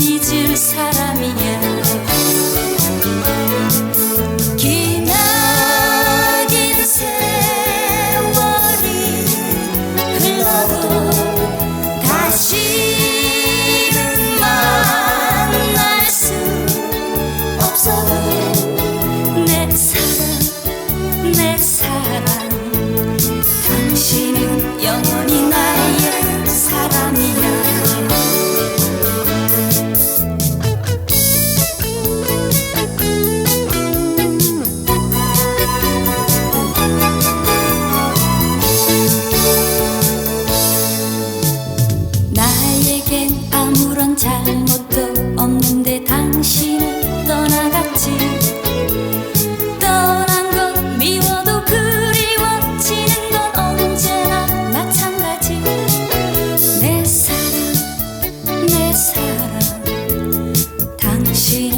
잊을 사람이야. 잘못도 없는데 당신은 떠나갔지. 떠난 것 미워도 그리워지는 건 언제나 마찬가지. 내 사랑 내 사랑. 당신